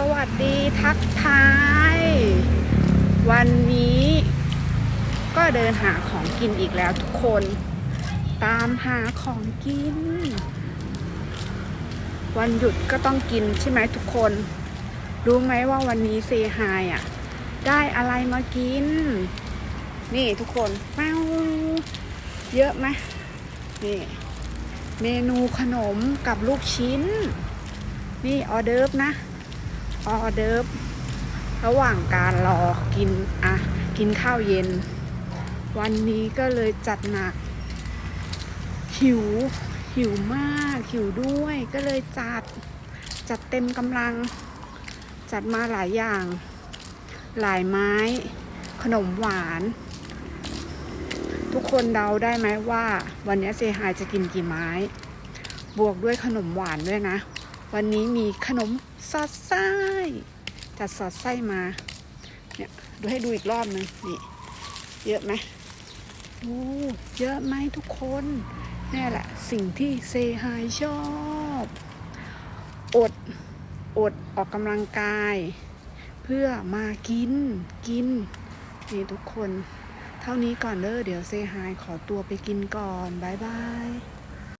สวัสดีทักทาย วันนี้ก็เดินหาของกินอีกแล้วทุกคน ตามหาของกิน วันหยุดก็ต้องกินใช่ไหมทุกคน รู้ไหมว่าวันนี้เซฮายอะ ได้อะไรมากิน นี่ทุกคนแป้วเยอะไหมนี่เมนูขนมกับลูกชิ้น นี่ออเดิร์ฟนะ ออเดิร์ฟระหว่างการรอกินอะกินข้าวเย็น วันนี้ก็เลยจัดหนัก หิว หิวมาก หิวด้วยก็เลยจัด จัดเต็มกำลัง จัดมาหลายอย่าง หลายไม้ ขนมหวาน ทุกคนเดาได้ไหมว่า วันนี้เซฮายจะกินกี่ไม้ บวกด้วยขนมหวานด้วยนะ วันนี้มีขนมสอดไส้ จัดสอดไส้มา เนี่ยดูให้ดูอีกรอบหนึงนี่ เยอะไหมโอ้เยอะไหมทุกคนนี่แหละ สิ่งที่เซฮายชอบ อด อดออกกำลังกาย เพื่อมากิน กิน นี่ทุกคน เท่านี้ก่อนเด้อเดี๋ยวเซฮายขอตัวไปกินก่อน บ๊ายบาย